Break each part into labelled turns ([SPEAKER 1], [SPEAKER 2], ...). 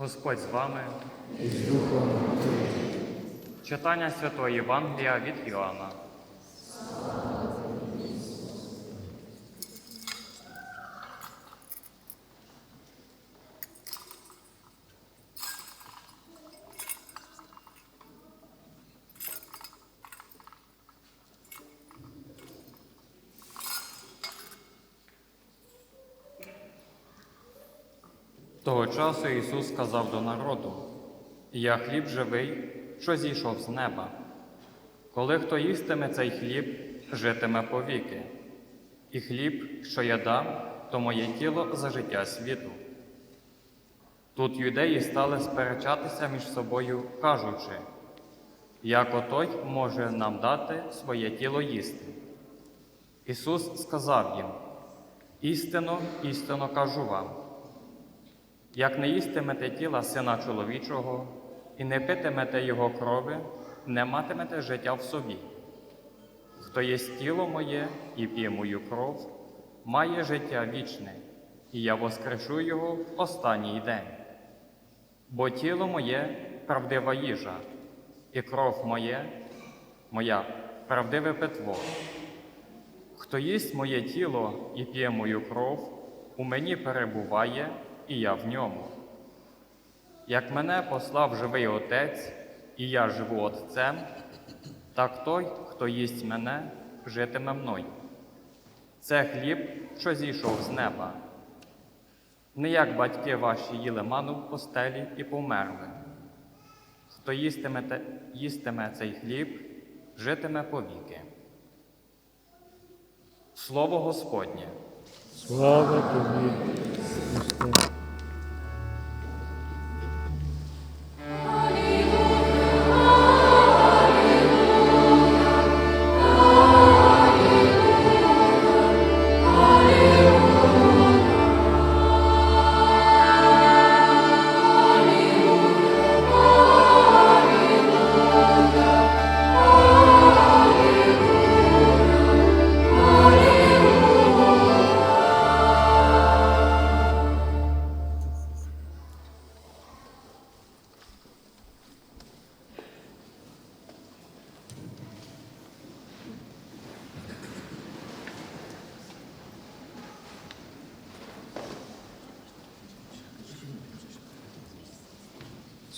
[SPEAKER 1] Господь з вами.
[SPEAKER 2] і з Духом.
[SPEAKER 1] Читання Святого Євангелія від Іоанна. Того часу Ісус сказав до народу: Я хліб живий, що зійшов з неба. Коли хто їстиме цей хліб, житиме повіки. І хліб, що я дам, то моє тіло за життя світу. Тут юдеї стали сперечатися між собою, кажучи, як отой може нам дати своє тіло їсти. Ісус сказав їм: істинно, істинно кажу вам. Як не їстимете тіла Сина чоловічого і не питимете Його крови, не матимете життя в собі. Хто єсть тіло моє і п'є мою кров, має життя вічне, і я воскрешу його в останній день. Бо тіло моє правдива їжа, і кров моє, моя правдиве питво. Хто їсть моє тіло і п'є мою кров, у мені перебуває, і я в ньому. Як мене послав живий Отець, і я живу Отцем, так той, хто їсть мене, житиме мною. Це хліб, що зійшов з неба. Не як батьки ваші їли ману в постелі і померли. Хто їстиме, те- їстиме цей хліб, житиме повіки. Слово Господнє.
[SPEAKER 2] Слава Тобі,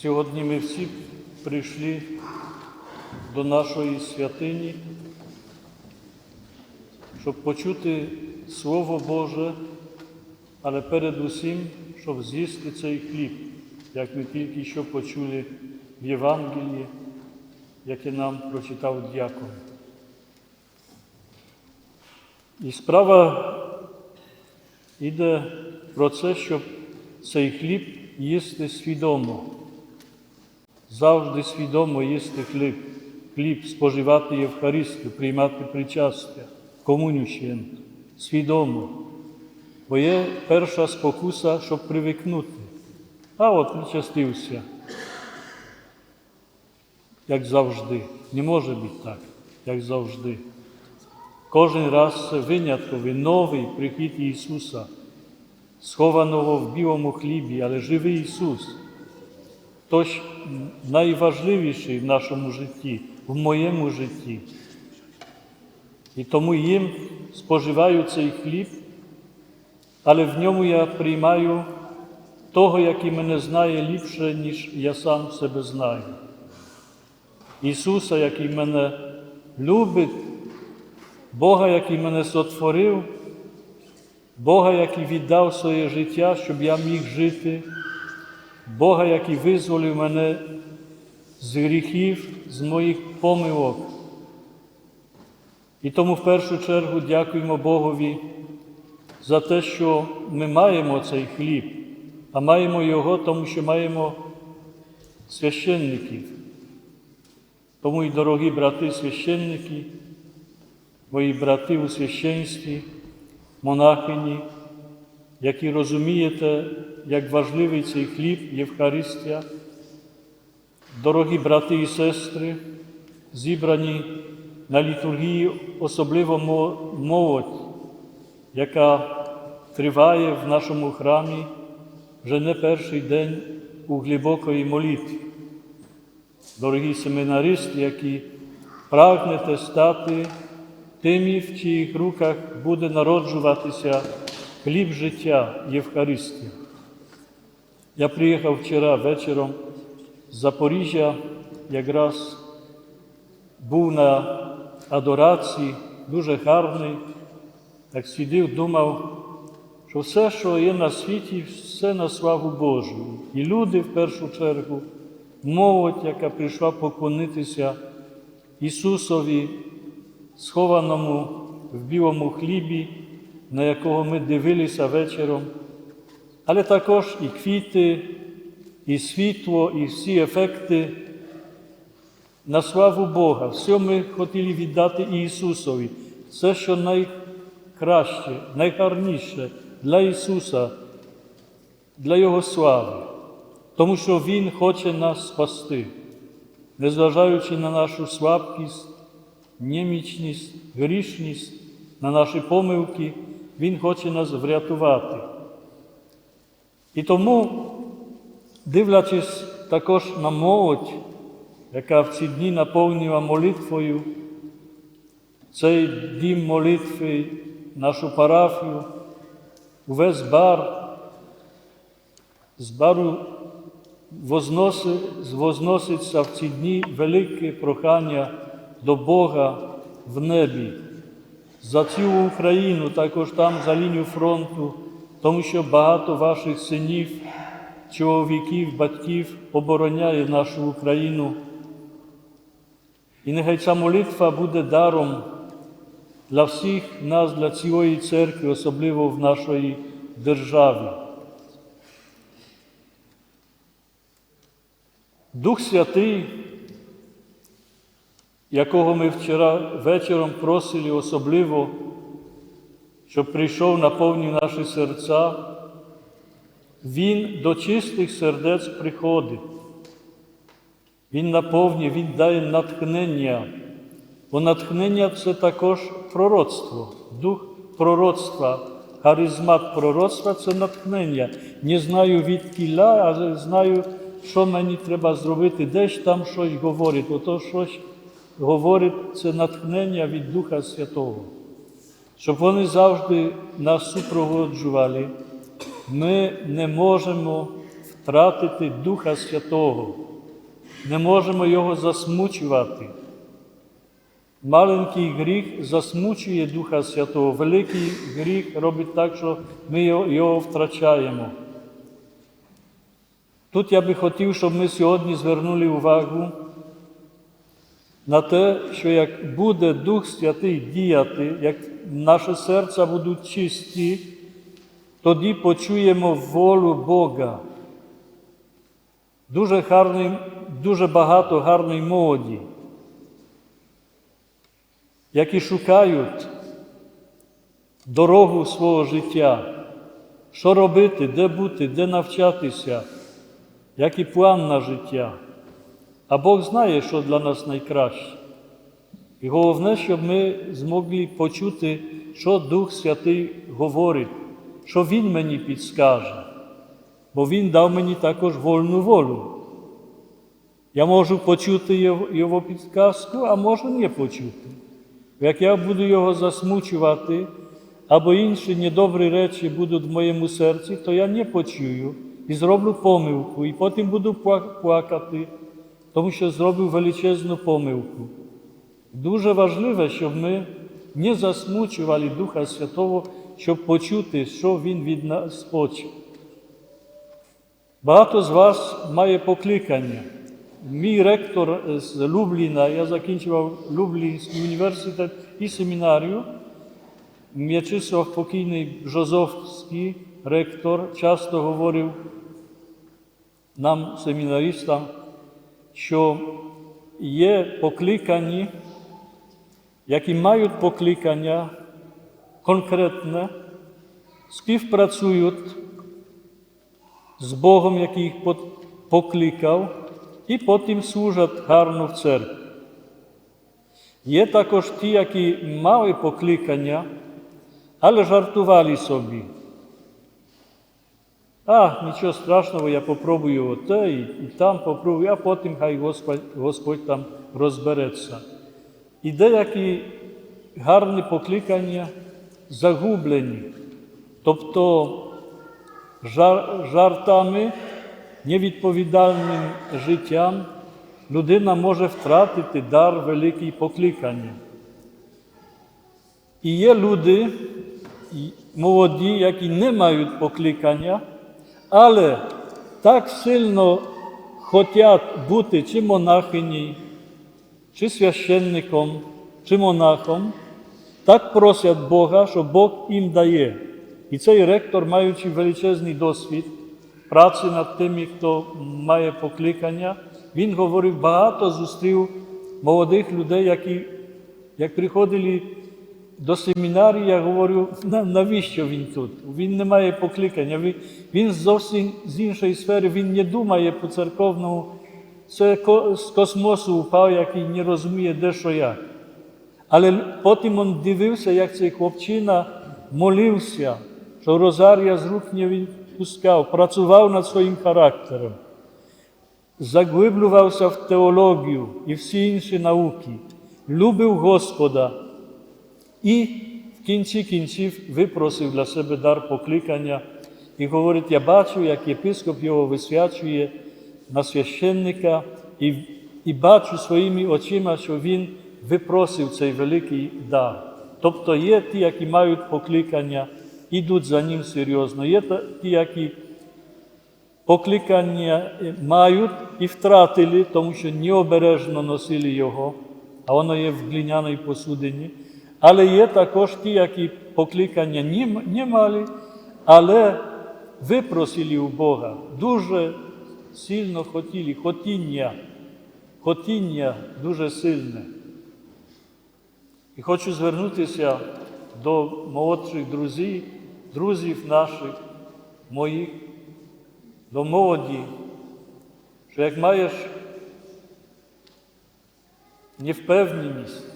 [SPEAKER 3] Сьогодні ми всі прийшли до нашої святині, щоб почути Слово Боже, але передусім, щоб з'їсти цей хліб, як ми тільки що почули в Євангелії, яке нам прочитав дякон. І справа йде про це, щоб цей хліб їсти свідомо завжди свідомо їсти хліб, хліб, споживати Євхаристію, приймати причастя, комуню святу, свідомо. Бо є перша спокуса, щоб привикнути. А от причастився, як завжди. Не може бути так, як завжди. Кожен раз винятковий, новий прихід Ісуса, схованого в білому хлібі, але живий Ісус. Тож найважливіший в нашому житті, в моєму житті. І тому їм споживаю цей хліб, але в ньому я приймаю того, який мене знає ліпше, ніж я сам себе знаю. Ісуса, який мене любить, Бога, який мене сотворив, Бога, який віддав своє життя, щоб я міг жити. Бога, який визволив мене з гріхів, з моїх помилок. І тому в першу чергу дякуємо Богові за те, що ми маємо цей хліб, а маємо його, тому що маємо священників. Тому і дорогі брати священники, мої брати у священстві, монахині, які розумієте, як важливий цей хліб Євхаристія, дорогі брати і сестри, зібрані на літургії, особливо мо- молодь, яка триває в нашому храмі вже не перший день у глибокої молитві. Дорогі семинаристи, які прагнете стати тими, в чиїх руках буде народжуватися хліб життя Євхаристія. Я приїхав вчора вечором з Запоріжжя, якраз був на адорації, дуже гарний, так сидів, думав, що все, що є на світі, все на славу Божу. І люди в першу чергу, молодь, яка прийшла поклонитися Ісусові, схованому в білому хлібі, на якого ми дивилися вечором, але також і квіти, і світло, і всі ефекти на славу Бога. Все ми хотіли віддати Ісусові. Все, що найкраще, найгарніше для Ісуса, для Його слави. Тому що Він хоче нас спасти, незважаючи на нашу слабкість, немічність, грішність, на наші помилки, Він хоче нас врятувати. І тому, дивлячись також на молодь, яка в ці дні наповнила молитвою цей дім молитви, нашу парафію, увесь бар, з бару возноситься в ці дні велике прохання до Бога в небі. За цілу Україну, також там за лінію фронту, тому що багато ваших синів, чоловіків, батьків обороняє нашу Україну. І нехай ця молитва буде даром для всіх нас, для цілої церкви, особливо в нашій державі. Дух Святий, якого ми вчора вечором просили особливо, щоб прийшов наповнив наші серця, Він до чистих сердець приходить. Він наповнює, Він дає натхнення. Бо натхнення це також пророцтво, дух пророцтва, харизмат пророцтва це натхнення. Не знаю від кіля, але знаю, що мені треба зробити, де ж там щось говорить. Ото щось говорить це натхнення від Духа Святого. Щоб вони завжди нас супроводжували, ми не можемо втратити Духа Святого, не можемо його засмучувати. Маленький гріх засмучує Духа Святого, великий гріх робить так, що ми його, втрачаємо. Тут я би хотів, щоб ми сьогодні звернули увагу на те, що як буде Дух Святий діяти, як наші серця будуть чисті, тоді почуємо волю Бога. Дуже гарний, дуже багато гарної молоді, які шукають дорогу свого життя, що робити, де бути, де навчатися, який план на життя. А Бог знає, що для нас найкраще. І головне, щоб ми змогли почути, що Дух Святий говорить, що Він мені підскаже, бо Він дав мені також вольну волю. Я можу почути його, підказку, а можу не почути. Як я буду його засмучувати, або інші недобрі речі будуть в моєму серці, то я не почую і зроблю помилку, і потім буду плакати, тому що зробив величезну помилку. Дуже важливо, щоб ми не засмучували Духа Святого, щоб почути, що Він від нас хоче. Багато з вас має покликання. Мій ректор з Любліна, я закінчував Люблінський університет і семінарію. М'ячислав покійний Бжозовський ректор часто говорив нам, семінаристам, що є покликані, які мають покликання конкретне, співпрацюють з Богом, який їх покликав, і потім служать гарно в церкві. Є також ті, які мали покликання, але жартували собі. А нічого страшного, я попробую оте і, і там попробую, а потім хай Господь, Господь там розбереться. І деякі гарні покликання загублені, тобто жар, жартами, невідповідальним життям людина може втратити дар великий покликання. І є люди молоді, які не мають покликання, але так сильно хочуть бути чи монахині, чи священником, чи монахом, так просять Бога, що Бог їм дає. І цей ректор, маючи величезний досвід праці над тими, хто має покликання, він говорив, багато зустрів молодих людей, які, як приходили до семінарії, я говорю, «На- навіщо він тут? Він не має покликання, він, він зовсім з іншої сфери, він не думає по церковному. Це ко- з космосу упав, який не розуміє, де що як. Але потім він дивився, як цей хлопчина молився, що Розарія з рук не відпускав, працював над своїм характером, заглиблювався в теологію і всі інші науки, любив Господа і в кінці кінців випросив для себе дар покликання і говорить, я бачу, як єпископ його висвячує на священника, і, і бачу своїми очима, що він випросив цей великий дар. Тобто є ті, які мають покликання, ідуть за ним серйозно. Є ті, які покликання мають і втратили, тому що необережно носили його, а воно є в глиняній посудині. Але є також ті, які покликання не, мали, але випросили у Бога, дуже сильно хотіли, хотіння, хотіння дуже сильне. І хочу звернутися до молодших друзів, друзів наших, моїх, до молоді, що як маєш невпевненість,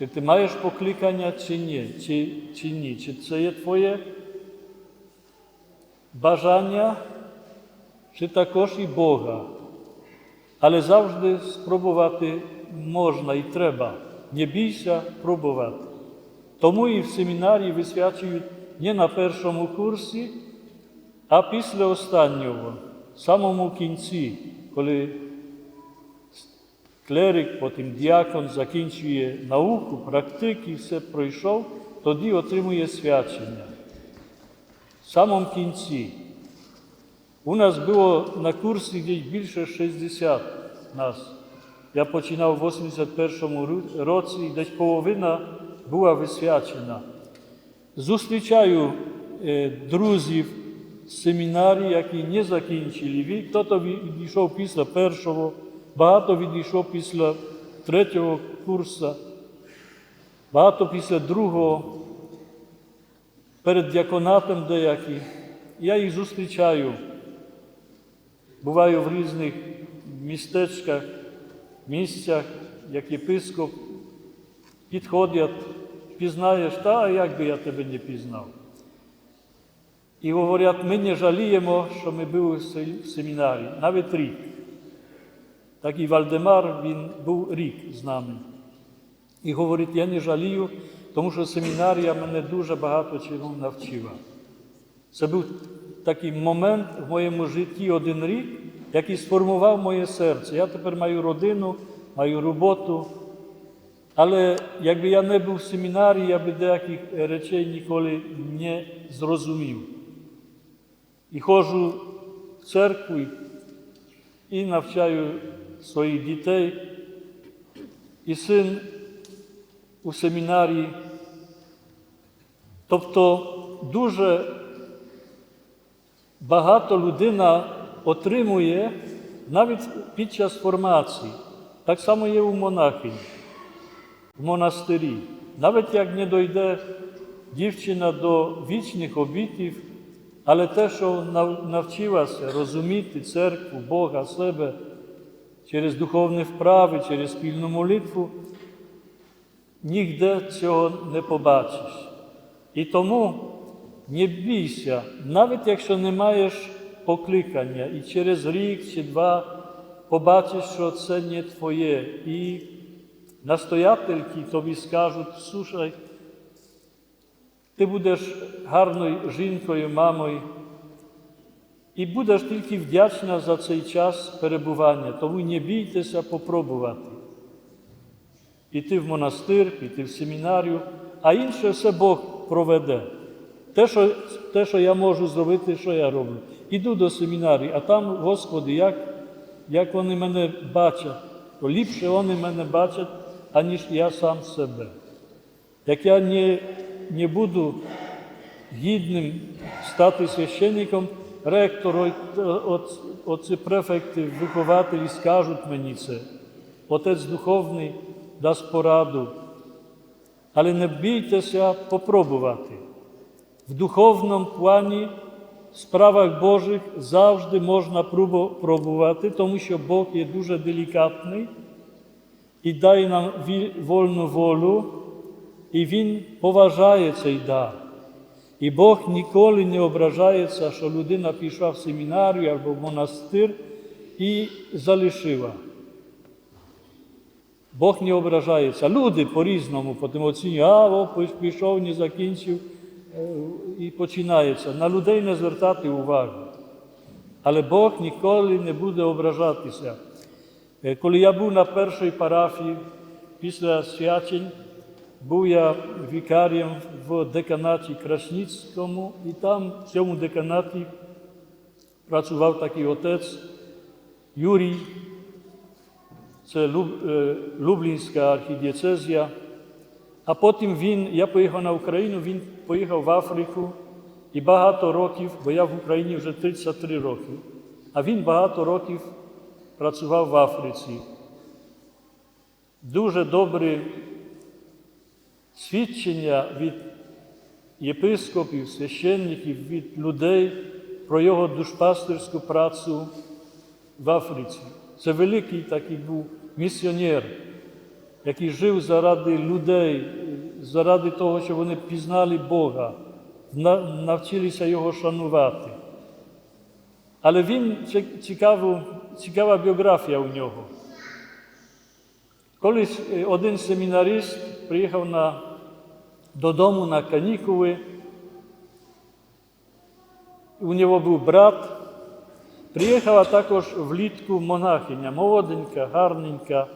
[SPEAKER 3] чи ти маєш покликання, чи ні, чи, чи ні, чи це є твоє бажання, чи також і Бога. Але завжди спробувати можна і треба. Не бійся пробувати. Тому і в семінарії висвячують не на першому курсі, а після останнього, в самому кінці, коли клерик, потім діакон закінчує науку, практики, все пройшов, тоді отримує свячення. В самому кінці. У нас було на курсі десь більше 60 нас. Я починав в 81-му році, і десь половина була висвячена. Зустрічаю е, друзів з які не закінчили. Хто-то відійшов після першого, багато відійшов після третього курсу, багато після другого, перед діаконатом деякі. Я їх зустрічаю. Буваю в різних містечках, місцях, як єпископ, підходять, пізнаєш, та як би я тебе не пізнав. І говорять, ми не жаліємо, що ми були в семінарі, навіть рік. Так і Вальдемар, він був рік з нами. І говорить, я не жалію, тому що семінарія мене дуже багато чого навчила. Це був такий момент в моєму житті один рік, який сформував моє серце. Я тепер маю родину, маю роботу. Але якби я не був в семінарії, я би деяких речей ніколи не зрозумів. І ходжу в церкву і- навчаю своїх дітей. І син у семінарії. Тобто дуже багато людина отримує навіть під час формації. Так само є у монахинь, в монастирі. Навіть як не дойде дівчина до вічних обітів, але те, що навчилася розуміти церкву, Бога, себе через духовні вправи, через спільну молитву, ніде цього не побачиш. І тому не бійся, навіть якщо не маєш покликання, і через рік чи два побачиш, що це не твоє. І настоятельки тобі скажуть, слушай, ти будеш гарною жінкою, мамою, і будеш тільки вдячна за цей час перебування, тому не бійтеся попробувати. Піти в монастир, піти в семінарію, а інше все Бог проведе. Те, що, те, що я можу зробити, що я роблю. Іду до семінарії, а там, Господи, як, як вони мене бачать, то ліпше вони мене бачать, аніж я сам себе. Як я не, не буду гідним стати священником, ректор, от- от- префекти, вихователі скажуть мені це. Отець духовний дасть пораду. Але не бійтеся попробувати. В духовному плані, справах Божих завжди можна пробувати, тому що Бог є дуже делікатний і дає нам вольну волю, і Він поважає цей дар. І Бог ніколи не ображається, що людина пішла в семінарію або в монастир і залишила. Бог не ображається. Люди по-різному потім оцінюють, а о, пішов, не закінчив е, і починається. На людей не звертати увагу. Але Бог ніколи не буде ображатися. Е, Коли я був на першій парафії після свячень, був я вікарієм в деканаті Красницькому, і там в цьому деканаті працював такий отець Юрій, це е, Лублінська архідієцезія. А потім він, я поїхав на Україну, він поїхав в Африку і багато років, бо я в Україні вже 33 роки, а він багато років працював в Африці. Дуже добре свідчення від єпископів, священників, від людей про його душпастерську працю в Африці. Це великий такий був місіонер, який жив заради людей, заради того, щоб вони пізнали Бога, навчилися його шанувати. Але він цікаву, цікава біографія у нього. Колись е, один семінарист приїхав на, додому на канікули. У нього був брат. Приїхала також влітку монахиня, молоденька, гарненька,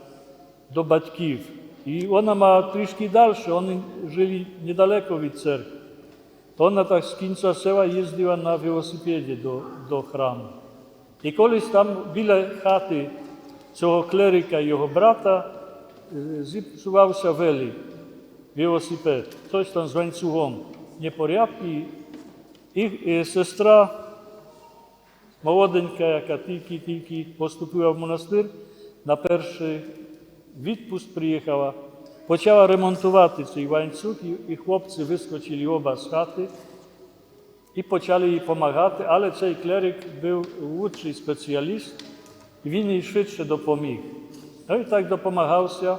[SPEAKER 3] до батьків. І вона мала трішки далі, вони жили недалеко від церкви. То вона так з кінця села їздила на велосипеді до, до храму. І колись там біля хати цього клерика його брата е, зіпсувався велик, велосипед, хтось там з ланцюгом, непорядки. І, і сестра молоденька, яка тільки-тільки поступила в монастир, на перший відпуск приїхала, почала ремонтувати цей ланцюг, і, і хлопці вискочили оба з хати і почали їй допомагати, але цей клерик був лучший спеціаліст, і він їй швидше допоміг. Ну і так допомагався,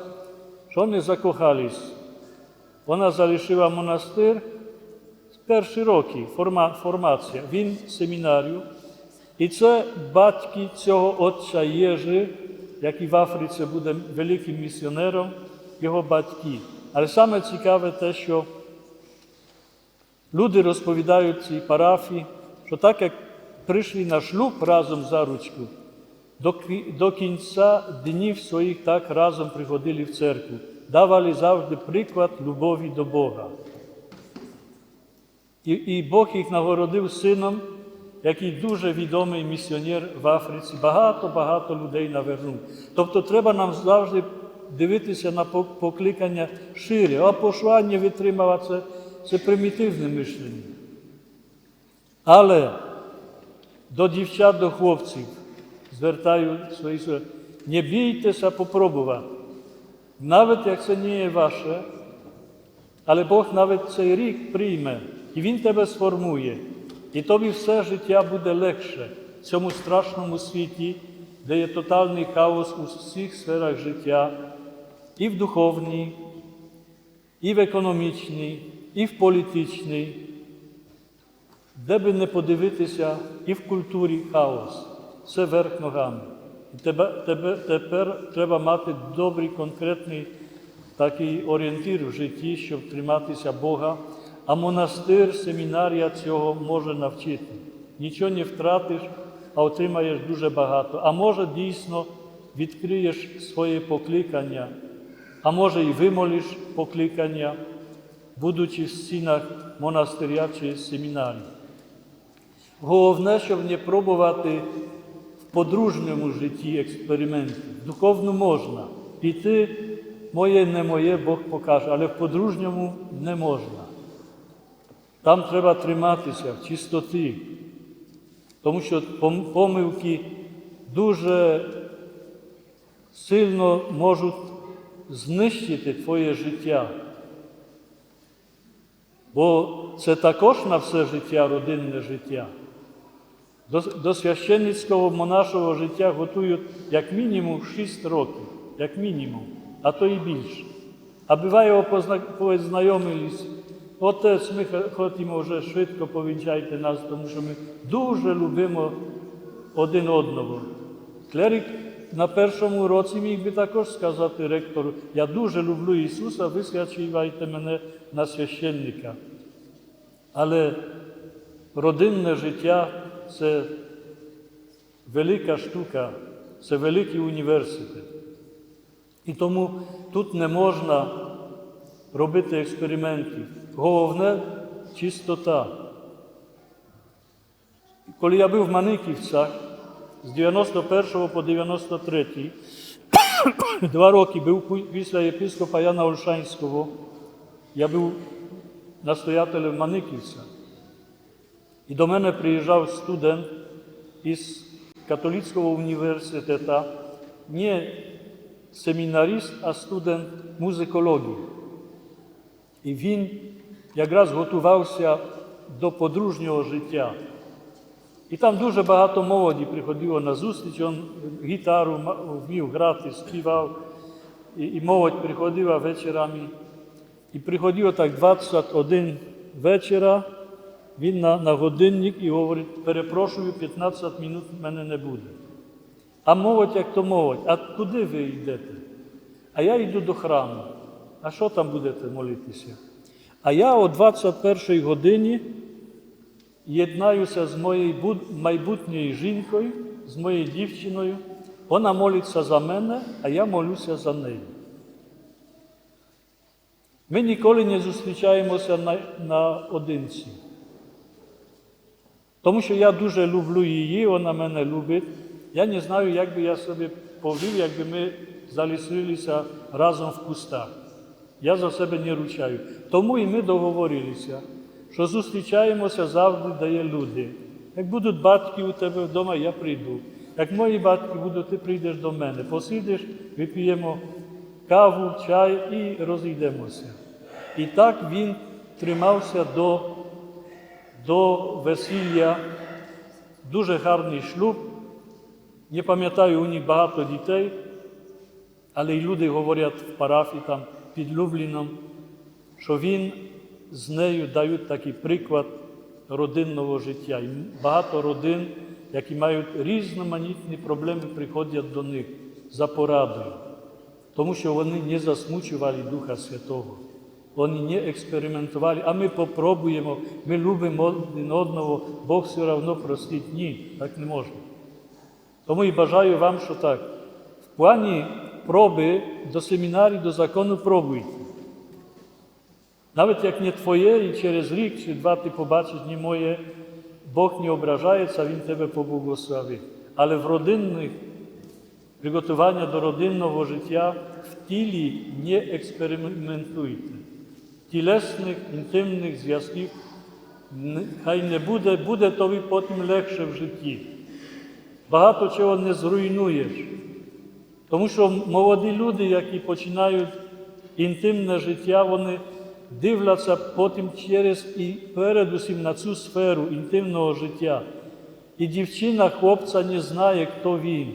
[SPEAKER 3] що вони закохались. Вона залишила монастир з перші роки, форма, формація. Він семінарію. І це батьки цього отця Єжи, який в Африці буде великим місіонером, його батьки. Але саме цікаве те, що люди розповідають цій парафії, що так як прийшли на шлюб разом за ручку, до кінця днів своїх так разом приходили в церкву, давали завжди приклад любові до Бога. І, і Бог їх нагородив сином, який дуже відомий місіонер в Африці. Багато-багато людей навернув. Тобто треба нам завжди дивитися на покликання шире. А пошла не витримала це, це примітивне мишлення. Але до дівчат, до хлопців звертаю свої слова. Не бійтеся попробувати. Навіть як це не є ваше, але Бог навіть цей рік прийме, і Він тебе сформує. І тобі все життя буде легше в цьому страшному світі, де є тотальний хаос у всіх сферах життя, і в духовній, і в економічній, і в політичній. де би не подивитися, і в культурі хаос, все верх ногами. Тепер треба мати добрий, конкретний такий орієнтир в житті, щоб триматися Бога. А монастир, семінарія цього може навчити. Нічого не втратиш, а отримаєш дуже багато. А може дійсно відкриєш своє покликання, а може і вимолиш покликання, будучи в стінах монастиря чи семінарії. Головне, щоб не пробувати подружньому житті експериментів. Духовно можна. Піти моє, не моє, Бог покаже, але в подружньому не можна. Там треба триматися в чистоті, тому що помилки дуже сильно можуть знищити твоє життя. Бо це також на все життя, родинне життя. До, до священницького монашого життя готують як мінімум 6 років, як мінімум, а то і більше. А буває, опозна- познайомились, отець, ми хочемо вже швидко повінчайте нас, тому що ми дуже любимо один одного. Клерик на першому році міг би також сказати ректору, я дуже люблю Ісуса, висвячивайте мене на священника. Але родинне життя це велика штука, це великий університет. І тому тут не можна робити експериментів. Головне чистота. Коли я був в Маниківцях з 91 по 93, два роки був після єпископа Яна Ольшанського, я був настоятелем Маниківця. І до мене приїжджав студент із католицького університету, не семінаріст, а студент музикології. І він якраз готувався до подружнього життя. І там дуже багато молоді приходило на зустріч, він гітару вмів грати, співав, і, і молодь приходила вечорами. І приходило так 21 вечора, він на, на годинник і говорить, перепрошую, 15 минут мене не буде. А молодь, як то молодь, а куди ви йдете? А я йду до храму. А що там будете молитися? А я о 21 годині єднаюся з моєю майбутньою жінкою, з моєю дівчиною. Вона молиться за мене, а я молюся за нею. Ми ніколи не зустрічаємося на, наодинці. Тому що я дуже люблю її, вона мене любить. Я не знаю, як би я себе повів, якби ми залишилися разом в кустах. Я за себе не ручаю. Тому і ми договорилися, що зустрічаємося завжди, де є люди. Як будуть батьки у тебе вдома, я прийду. Як мої батьки будуть, ти прийдеш до мене. Посидиш, вип'ємо каву, чай і розійдемося. І так він тримався до, до весілля, дуже гарний шлюб. Не пам'ятаю, у них багато дітей, але й люди говорять в парафії там під Любліном, що він з нею дають такий приклад родинного життя. І багато родин, які мають різноманітні проблеми, приходять до них за порадою, тому що вони не засмучували Духа Святого. Вони не експериментували, а ми попробуємо, ми любимо один одного, Бог все одно простить. Ні, так не можна. Тому і бажаю вам, що так. В плані проби до семінарії, до закону пробуйте. Навіть як не твоє, і через рік чи два ти побачиш не моє, Бог не ображається, Він тебе поблагословить. Але в родинних приготування до родинного життя в тілі не експериментуйте. Тілесних, інтимних зв'язків хай не буде, буде тобі потім легше в житті. Багато чого не зруйнуєш. Тому що молоді люди, які починають інтимне життя, вони дивляться потім через і передусім на цю сферу інтимного життя. І дівчина хлопця не знає, хто він.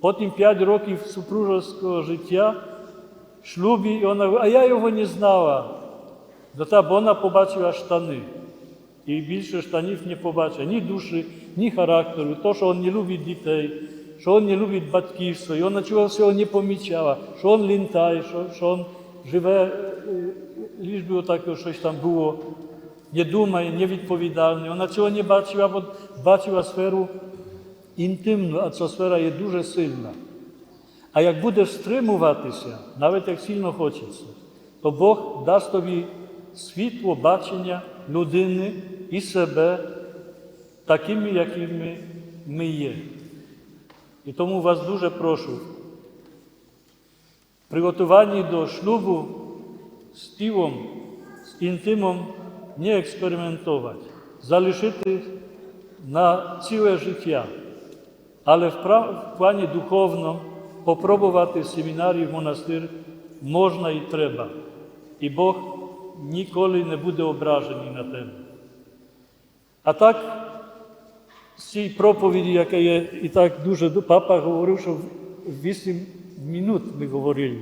[SPEAKER 3] Потім п'ять років супружеського життя, шлюбі, і вона а я його не знала. До та, бо вона побачила штани. і більше штанів не побачить ні душі, ні характеру, то, що він не любить дітей, що він не любить батьківство, і він нічого всього не помічав, що він лінтає, що, що він живе, е, лиш би отаке щось там було, не думає, невідповідальне. Вона цього не бачила, бо бачила сферу інтимну, а ця сфера є дуже сильна. А як будеш стримуватися, навіть як сильно хочеться, то Бог дасть тобі світло бачення людини і себе такими, якими ми є. І тому вас дуже прошу, приготуванні до шлюбу з тілом, з інтимом не експериментувати, залишити на ціле життя, але в плані духовному попробувати семінарій в монастир можна і треба. І Бог ніколи не буде ображений на тебе. А так, з цієї проповіді, яка є і так дуже папа говорив, що 8 минут ми говорили.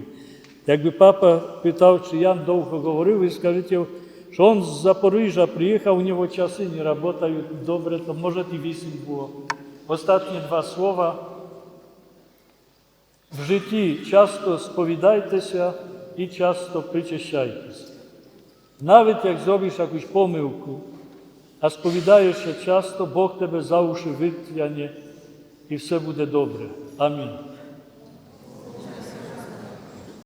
[SPEAKER 3] Якби папа питав, чи я довго говорив, ви скажете, що він з Запоріжжя приїхав, у нього часи не працюють добре, то може і 8 було. Останні два слова. В житті часто сповідайтеся і часто причащайтеся. Навіть як зробиш якусь помилку, а сповідаєшся часто, Бог тебе за уші витягне і все буде добре. Амінь.